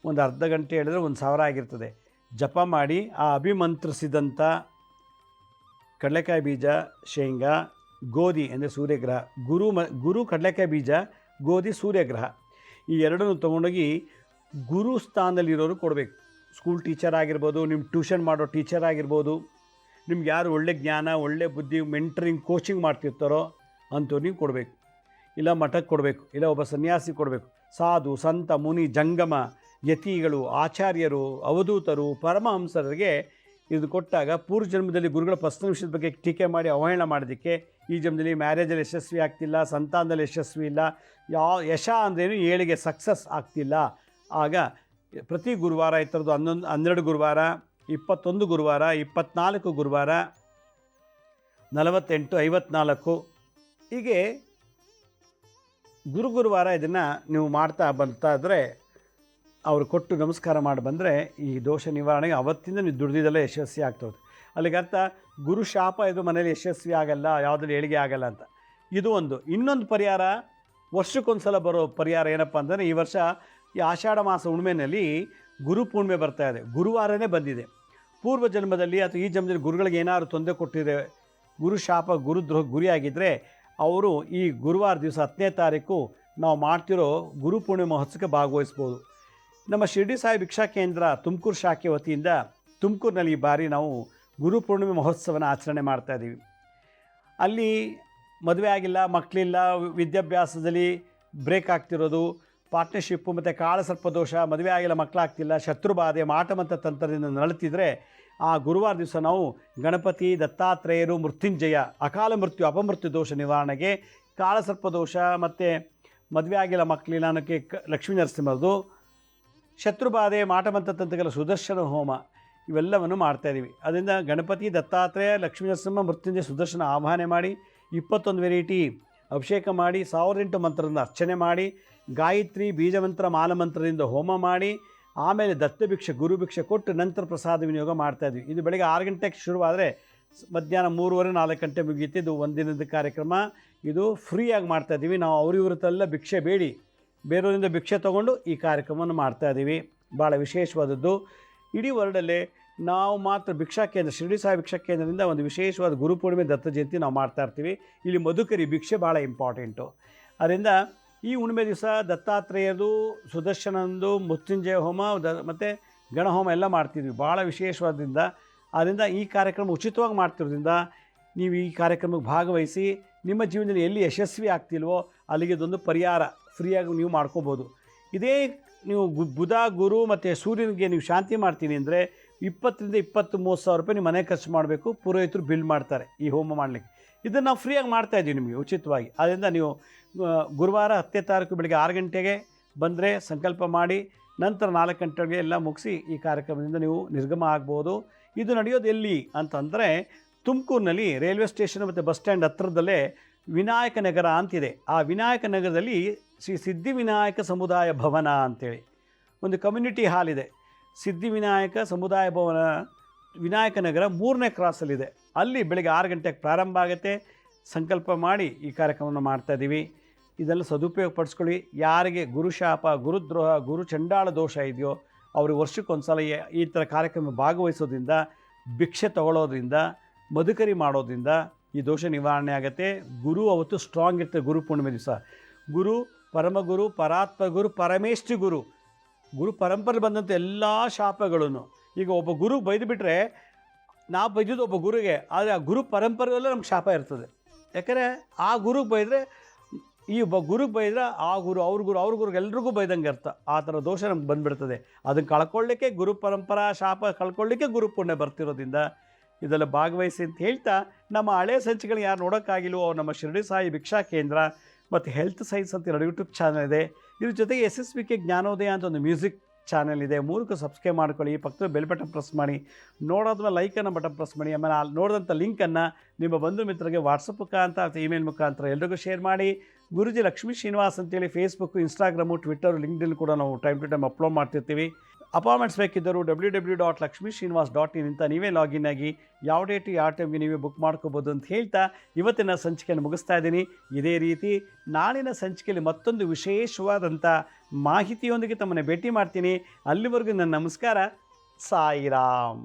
ಒಂದು ಅರ್ಧ ಗಂಟೆ ಹೇಳಿದರೆ ಒಂದು ಸಾವಿರ ಆಗಿರ್ತದೆ. ಜಪ ಮಾಡಿ ಆ ಅಭಿಮಂತ್ರಿಸಿದಂಥ ಕಡಲೆಕಾಯಿ ಬೀಜ, ಶೇಂಗಾ, ಗೋಧಿ ಅಂದರೆ ಸೂರ್ಯಗ್ರಹ. ಗುರು ಮ, ಗುರು ಕಡಲೆಕಾಯಿ ಬೀಜ, ಗೋಧಿ, ಸೂರ್ಯಗ್ರಹ. ಈ ಎರಡನ್ನು ತೊಗೊಂಡೋಗಿ ಗುರು ಸ್ಥಾನದಲ್ಲಿರೋರು ಕೊಡಬೇಕು. ಸ್ಕೂಲ್ ಟೀಚರ್ ಆಗಿರ್ಬೋದು ನಿಮ್ಮ ಟ್ಯೂಷನ್ ಮಾಡೋ ಟೀಚರ್ ಆಗಿರ್ಬೋದು ನಿಮ್ಗೆ ಯಾರು ಒಳ್ಳೆ ಜ್ಞಾನ, ಒಳ್ಳೆ ಬುದ್ಧಿ ಮೆಂಟ್ರಿಂಗ್ ಕೋಚಿಂಗ್ ಮಾಡ್ತಿರ್ತಾರೋ ಅಂಥವ್ರಿಗೆ ಕೊಡಬೇಕು. ಇಲ್ಲ ಮಠಕ್ಕೆ ಕೊಡಬೇಕು, ಇಲ್ಲ ಒಬ್ಬ ಸನ್ಯಾಸಿ ಕೊಡಬೇಕು. ಸಾಧು, ಸಂತ, ಮುನಿ, ಜಂಗಮ, ಯತಿಗಳು, ಆಚಾರ್ಯರು, ಅವಧೂತರು, ಪರಮಹಂಸರಿಗೆ ಇದು ಕೊಟ್ಟಾಗ ಪೂರ್ವ ಜನ್ಮದಲ್ಲಿ ಗುರುಗಳ ಪರ್ಸನಲ್ ವಿಷಯದ ಬಗ್ಗೆ ಟೀಕೆ ಮಾಡಿ ಅವಹೇಳನ ಮಾಡೋದಕ್ಕೆ ಈ ಜನ್ಮದಲ್ಲಿ ಮ್ಯಾರೇಜಲ್ಲಿ ಯಶಸ್ವಿ ಆಗ್ತಿಲ್ಲ, ಸಂತಾನದಲ್ಲಿ ಯಶಸ್ವಿ ಇಲ್ಲ. ಯಾವ ಯಶ ಅಂದ್ರೇನು ಏಳಿಗೆ ಸಕ್ಸಸ್ ಆಗ್ತಿಲ್ಲ. ಆಗ ಪ್ರತಿ ಗುರುವಾರ ಈ ಥರದ್ದು ಹನ್ನೊಂದು, ಹನ್ನೆರಡು ಗುರುವಾರ ಇಪ್ಪತ್ತೊಂದು ಗುರುವಾರ, ಇಪ್ಪತ್ನಾಲ್ಕು ಗುರುವಾರ, ನಲವತ್ತೆಂಟು, ಐವತ್ನಾಲ್ಕು. ಹೀಗೆ ಗುರು ಗುರುವಾರ ಇದನ್ನು ನೀವು ಮಾಡ್ತಾ ಬರ್ತಾ ಇದ್ದರೆ ಅವರು ಕೊಟ್ಟು ನಮಸ್ಕಾರ ಮಾಡಿ ಬಂದರೆ ಈ ದೋಷ ನಿವಾರಣೆಗೆ ಅವತ್ತಿಂದ ನೀವು ದುಡ್ದಿದ್ದೆಲ್ಲ ಯಶಸ್ವಿ ಆಗ್ತದೆ. ಅಲ್ಲಿಗೆ ಅರ್ಥ, ಗುರು ಶಾಪ ಇದು ಮನೇಲಿ ಯಶಸ್ವಿ ಆಗಲ್ಲ, ಯಾವುದ್ರಲ್ಲಿ ಏಳಿಗೆ ಆಗಲ್ಲ ಅಂತ. ಇದು ಒಂದು. ಇನ್ನೊಂದು ಪರಿಹಾರ ವರ್ಷಕ್ಕೊಂದು ಸಲ ಬರೋ ಪರಿಹಾರ ಏನಪ್ಪ ಅಂದರೆ ಈ ವರ್ಷ ಈ ಆಷಾಢ ಮಾಸ ಹುಣ್ಮೆಯಲ್ಲಿ ಗುರು ಪೂರ್ಣಿಮೆ ಬರ್ತಾ ಇದೆ. ಗುರುವಾರನೇ ಬಂದಿದೆ. ಪೂರ್ವ ಜನ್ಮದಲ್ಲಿ ಅಥವಾ ಈ ಜನ್ಮದಲ್ಲಿ ಗುರುಗಳಿಗೆ ಏನಾದರೂ ತೊಂದರೆ ಕೊಟ್ಟಿದೆ ಗುರು ಶಾಪ ಗುರುದ್ರೋಹ ಗುರಿಯಾಗಿದ್ದರೆ ಅವರು ಈ ಗುರುವಾರ ದಿವಸ ಹತ್ತನೇ ತಾರೀಕು ನಾವು ಮಾಡ್ತಿರೋ ಗುರು ಪೂರ್ಣಿಮೆ ಮಹೋತ್ಸವಕ್ಕೆ ಭಾಗವಹಿಸ್ಬೋದು. ನಮ್ಮ ಶಿರ್ಡಿ ಸಾಯಿ ಭಿಕ್ಷಾ ಕೇಂದ್ರ ತುಮಕೂರು ಶಾಖೆ ವತಿಯಿಂದ ತುಮಕೂರಿನಲ್ಲಿ ಈ ಬಾರಿ ನಾವು ಗುರು ಪೂರ್ಣಿಮೆ ಮಹೋತ್ಸವನ ಆಚರಣೆ ಮಾಡ್ತಾ ಇದ್ದೀವಿ. ಅಲ್ಲಿ ಮದುವೆ ಆಗಿಲ್ಲ, ಮಕ್ಕಳಿಲ್ಲ, ವಿದ್ಯಾಭ್ಯಾಸದಲ್ಲಿ ಬ್ರೇಕ್ ಆಗ್ತಿರೋದು ಪಾರ್ಟ್ನರ್ಶಿಪ್ಪು ಮತ್ತು ಕಾಳಸರ್ಪ ದೋಷ, ಮದುವೆ ಆಗಿಲ್ಲ, ಮಕ್ಕಳಾಗ್ತಿಲ್ಲ ಶತ್ರುಬಾಧೆ ಮಾಟಮಂತ ತಂತ್ರದಿಂದ ನರಳುತ್ತಿದ್ರೆ ಆ ಗುರುವಾರ ದಿವಸ ನಾವು ಗಣಪತಿ ದತ್ತಾತ್ರೇಯರು ಮೃತ್ಯುಂಜಯ, ಅಕಾಲ ಮೃತ್ಯು, ಅಪಮೃತ್ಯು ದೋಷ ನಿವಾರಣೆಗೆ ಕಾಳಸರ್ಪ ದೋಷ ಮತ್ತು ಮದುವೆ ಆಗಿಲ್ಲ ಮಕ್ಕಳಿಲ್ಲ ಅನ್ನೋಕ್ಕೆ ಕ, ಲಕ್ಷ್ಮೀ ನರಸಿಂಹರದು ಶತ್ರುಬಾಧೆ ಮಾಟಮಂತ ತಂತ್ರಗಳ ಸುದರ್ಶನ ಹೋಮ ಇವೆಲ್ಲವನ್ನು ಮಾಡ್ತಾಯಿದ್ದೀವಿ ಅದರಿಂದ ಗಣಪತಿ ದತ್ತಾತ್ರೇಯ, ಲಕ್ಷ್ಮೀ ನರಸಿಂಹ ಮೃತ್ಯುಂಜಯ ಸುದರ್ಶನ ಆವಾಹನೆ ಮಾಡಿ, ಇಪ್ಪತ್ತೊಂದು ವೆರೈಟಿ ಅಭಿಷೇಕ ಮಾಡಿ, ಸಾವಿರದ ಎಂಟು ಮಂತ್ರದಿಂದ ಅರ್ಚನೆ ಮಾಡಿ ಗಾಯತ್ರಿ ಬೀಜಮಂತ್ರ ಮಾಲಮಂತ್ರದಿಂದ ಹೋಮ ಮಾಡಿ, ಆಮೇಲೆ ದತ್ತಭಿಕ್ಷೆ ಗುರುಭಿಕ್ಷೆ ಕೊಟ್ಟು ನಂತರ ಪ್ರಸಾದ ವಿನಿಯೋಗ ಮಾಡ್ತಾಯಿದ್ವಿ ಇದು ಬೆಳಗ್ಗೆ ಆರು ಗಂಟೆಗೆ ಶುರುವಾದರೆ ಮಧ್ಯಾಹ್ನ ಮೂರುವರೆ, ನಾಲ್ಕು ಗಂಟೆ ಮುಗಿಯುತ್ತೆ. ಇದು ಒಂದಿನದ ಕಾರ್ಯಕ್ರಮ. ಇದು ಫ್ರೀಯಾಗಿ ಮಾಡ್ತಾಯಿದ್ದೀವಿ ನಾವು ಅವ್ರಿವ್ರತ್ತೆಲ್ಲ ಭಿಕ್ಷೆ ಬೇಡಿ. ಬೇರೆಯವರಿಂದ ಭಿಕ್ಷೆ ತೊಗೊಂಡು ಈ ಕಾರ್ಯಕ್ರಮವನ್ನು ಮಾಡ್ತಾಯಿದ್ದೀವಿ ಭಾಳ ವಿಶೇಷವಾದದ್ದು. ಇಡೀ ವರ್ಲ್ಡಲ್ಲೇ ನಾವು ಮಾತ್ರ ಭಿಕ್ಷಾ ಕೇಂದ್ರ, ಶಿರಡಿ ಸಾಹಿ ಭಿಕ್ಷಾ ಕೇಂದ್ರದಿಂದ ಒಂದು ವಿಶೇಷವಾದ ಗುರುಪೂರ್ಣಿಮೆ ದತ್ತ ಜಯಂತಿ ನಾವು ಮಾಡ್ತಾ ಇರ್ತೀವಿ. ಇಲ್ಲಿ ಮಧುಕರಿ ಭಿಕ್ಷೆ ಭಾಳ ಇಂಪಾರ್ಟೆಂಟು. ಅದರಿಂದ ಈ ಹುಣ್ಣಿಮೆ ದಿವಸ ದತ್ತಾತ್ರೇಯದು ಸುದರ್ಶನಂದು, ಮೃತ್ಯುಂಜಯ ಹೋಮ, ದ ಮತ್ತು ಗಣಹೋಮ ಎಲ್ಲ ಮಾಡ್ತಿದ್ವಿ. ಭಾಳ ವಿಶೇಷವಾದ್ದರಿಂದ ಆದ್ದರಿಂದ ಈ ಕಾರ್ಯಕ್ರಮ ಉಚಿತವಾಗಿ ಮಾಡ್ತಿರೋದ್ರಿಂದ ನೀವು ಈ ಕಾರ್ಯಕ್ರಮಕ್ಕೆ ಭಾಗವಹಿಸಿ ನಿಮ್ಮ ಜೀವನದಲ್ಲಿ ಎಲ್ಲಿ ಯಶಸ್ವಿ ಆಗ್ತಿಲ್ವೋ ಅಲ್ಲಿಗೆ ಇದೊಂದು ಪರಿಹಾರ ಫ್ರೀಯಾಗಿ ನೀವು ಮಾಡ್ಕೋಬೋದು. ಇದೇ ನೀವು ಬುಧ, ಗುರು ಮತ್ತು ಸೂರ್ಯನಿಗೆ ನೀವು ಶಾಂತಿ ಮಾಡ್ತೀನಿ ಅಂದರೆ ಇಪ್ಪತ್ತರಿಂದ ಇಪ್ಪತ್ತು ಮೂವತ್ತು ಸಾವಿರ ರೂಪಾಯಿ ನೀವು ಮನೆ ಖರ್ಚು ಮಾಡಬೇಕು, ಪುರೋಹಿತರು ಬಿಲ್ ಮಾಡ್ತಾರೆ ಈ ಹೋಮ ಮಾಡಲಿಕ್ಕೆ. ಇದನ್ನು ನಾವು ಫ್ರೀಯಾಗಿ ಮಾಡ್ತಾಯಿದ್ದೀವಿ ನಿಮಗೆ ಉಚಿತವಾಗಿ. ಆದ್ದರಿಂದ ನೀವು ಗುರುವಾರ ಹತ್ತನೇ ತಾರೀಕು ಬೆಳಗ್ಗೆ ಆರು ಗಂಟೆಗೆ ಬಂದರೆ ಸಂಕಲ್ಪ ಮಾಡಿ, ನಂತರ ನಾಲ್ಕು ಗಂಟೆಗೆ ಎಲ್ಲ ಮುಗಿಸಿ ಈ ಕಾರ್ಯಕ್ರಮದಿಂದ ನೀವು ನಿರ್ಗಮ ಆಗ್ಬೋದು. ಇದು ನಡೆಯೋದು ಎಲ್ಲಿ ಅಂತಂದರೆ ತುಮಕೂರಿನಲ್ಲಿ ರೈಲ್ವೆ ಸ್ಟೇಷನ್ ಮತ್ತು ಬಸ್ ಸ್ಟ್ಯಾಂಡ್ ಹತ್ರದಲ್ಲೇ ವಿನಾಯಕ ನಗರ ಅಂತಿದೆ. ಆ ವಿನಾಯಕ ನಗರದಲ್ಲಿ ಶ್ರೀ ಸಿದ್ಧಿವಿನಾಯಕ ಸಮುದಾಯ ಭವನ ಅಂತೇಳಿ ಒಂದು ಕಮ್ಯುನಿಟಿ ಹಾಲ್ ಇದೆ. ಸಿದ್ಧಿವಿನಾಯಕ ಸಮುದಾಯ ಭವನ, ವಿನಾಯಕ ನಗರ ಮೂರನೇ ಕ್ರಾಸಲ್ಲಿದೆ ಅಲ್ಲಿ ಬೆಳಗ್ಗೆ ಆರು ಗಂಟೆಗೆ ಪ್ರಾರಂಭ ಆಗುತ್ತೆ. ಸಂಕಲ್ಪ ಮಾಡಿ ಈ ಕಾರ್ಯಕ್ರಮವನ್ನು ಮಾಡ್ತಾಯಿದ್ದೀವಿ ಇದೆಲ್ಲ ಸದುಪಯೋಗ ಪಡಿಸ್ಕೊಳ್ಳಿ ಯಾರಿಗೆ ಗುರುಶಾಪ, ಗುರುದ್ರೋಹ ಗುರು ಚಂಡಾಳ ದೋಷ ಇದೆಯೋ ಅವ್ರಿಗೆ ವರ್ಷಕ್ಕೊಂದ್ಸಲ ಈ- ಥರ ಕಾರ್ಯಕ್ರಮ ಭಾಗವಹಿಸೋದ್ರಿಂದ, ಭಿಕ್ಷೆ ತಗೊಳ್ಳೋದ್ರಿಂದ, ಮಧುಕರಿ ಮಾಡೋದ್ರಿಂದ ಈ ದೋಷ ನಿವಾರಣೆ ಆಗುತ್ತೆ. ಗುರು ಅವತ್ತು ಸ್ಟ್ರಾಂಗ್ ಇರ್ತದೆ ಗುರು ಪೂರ್ಣಿಮೆ ದಿವಸ. ಗುರು, ಪರಮಗುರು ಪರಾತ್ಮ ಗುರು ಪರಮೇಶ್ವರಿ ಗುರು. ಗುರು ಪರಂಪರೆ ಬಂದಂಥ ಎಲ್ಲ ಶಾಪಗಳನ್ನು ಈಗ ಒಬ್ಬ ಗುರು ಬೈದು ಬಿಟ್ಟರೆ ನಾವು ಬೈದಿದ್ದು ಒಬ್ಬ ಗುರುಗೆ, ಆದರೆ ಆ ಗುರು ಪರಂಪರೆಯಲ್ಲೇ ನಮ್ಗೆ ಶಾಪ ಇರ್ತದೆ. ಯಾಕಂದರೆ ಆ ಗುರುಗೆ ಬೈದರೆ ಈ ಒಬ್ಬ ಗುರುಗೆ ಬೈದ್ರೆ ಆ ಗುರು, ಅವ್ರ ಗುರು, ಅವ್ರ ಗುರುಗೆ ಎಲ್ರಿಗೂ ಬೈದಂಗೆ ಅರ್ಥ. ಆ ಥರ ದೋಷ ನಮ್ಗೆ ಬಂದುಬಿಡ್ತದೆ. ಅದನ್ನು ಕಳ್ಕೊಳ್ಳಿಕ್ಕೆ ಗುರು ಪರಂಪರಾ, ಶಾಪ ಕಳ್ಕೊಳ್ಳಿಕ್ಕೆ ಗುರು ಪುಣ್ಯ ಬರ್ತಿರೋದ್ರಿಂದ ಇದೆಲ್ಲ ಭಾಗವಹಿಸಿ ಅಂತ ಹೇಳ್ತಾ, ನಮ್ಮ ಹಳೆ ಸಂಚಿಕೆಗಳು ಯಾರು ನೋಡೋಕ್ಕಾಗಿಲ್ವೋ, ನಮ್ಮ ಶಿರಡಿ ಸಾಯಿ ಭಿಕ್ಷಾ ಕೇಂದ್ರ ಮತ್ತು ಹೆಲ್ತ್ ಸೈನ್ಸ್ ಅಂತ ಎರಡು ಯೂಟ್ಯೂಬ್ ಚಾನಲ್ ಇದೆ. ಇದ್ರ ಜೊತೆಗೆ ಎಸ್ ಎಸ್ ಬಿ ಕೆ ಜ್ಞಾನೋದಯ ಅಂತ ಒಂದು ಮ್ಯೂಸಿಕ್ ಚಾನಲ್ ಇದೆ. ಮೂರಕ್ಕೂ ಸಬ್ಸ್ಕ್ರೈಬ್ ಮಾಡ್ಕೊಳ್ಳಿ. ಪಕ್ಕದ ಬೆಲ್ ಬಟನ್ ಪ್ರೆಸ್ ಮಾಡಿ. ನೋಡೋದ್ಮೇಲೆ ಲೈಕನ್ನು ಬಟನ್ ಪ್ರೆಸ್ ಮಾಡಿ. ಆಮೇಲೆ ಅಲ್ಲಿ ನೋಡಿದಂಥ ಲಿಂಕನ್ನು ನಿಮ್ಮ ಬಂಧು ಮಿತ್ರರಿಗೆ ವಾಟ್ಸಪ್ ಮುಖಾಂತರ ಅಥವಾ ಇಮೇಲ್ ಮುಖಾಂತರ ಎಲ್ರಿಗೂ ಶೇರ್ ಮಾಡಿ. ಗುರುಜಿ ಲಕ್ಷ್ಮೀ ಶ್ರೀನಿವಾಸ್ ಅಂತೇಳಿ ಫೇಸ್ಬುಕ್ ಇನ್ಸ್ಟಾಗ್ರಾಮು ಟ್ವಿಟ್ಟರು ಲಿಂಕ್ಡಿನ್ ಕೂಡ ನಾವು ಟೈಮ್ ಟು ಟೈಮ್ ಅಪ್ಲೋಡ್ ಮಾಡ್ತಿರ್ತೀವಿ. ಅಪಾಯಿಂಟ್ಮೆಂಟ್ಸ್ ಬೇಕಿದ್ದರೂ W W dot Lakshmi Srinivas dot in ಅಂತ ನೀವೇ ಲಾಗಿನ್ ಆಗಿ, ಯಾವ ಡೇಟು ಯಾವ ಟೈಮ್ಗೆ ನೀವೇ ಬುಕ್ ಮಾಡ್ಕೋಬೋದು ಅಂತ ಹೇಳ್ತಾ ಇವತ್ತಿನ ಸಂಚಿಕೆಯನ್ನು ಮುಗಿಸ್ತಾ ಇದ್ದೀನಿ. ಇದೇ ರೀತಿ ನಾಳಿನ ಸಂಚಿಕೆಯಲ್ಲಿ ಮತ್ತೊಂದು ವಿಶೇಷವಾದಂಥ ಮಾಹಿತಿಯೊಂದಿಗೆ ತಮ್ಮನ್ನು ಭೇಟಿ ಮಾಡ್ತೀನಿ. ಅಲ್ಲಿವರೆಗೂ ನನ್ನ ನಮಸ್ಕಾರ. ಸಾಯಿರಾಮ್.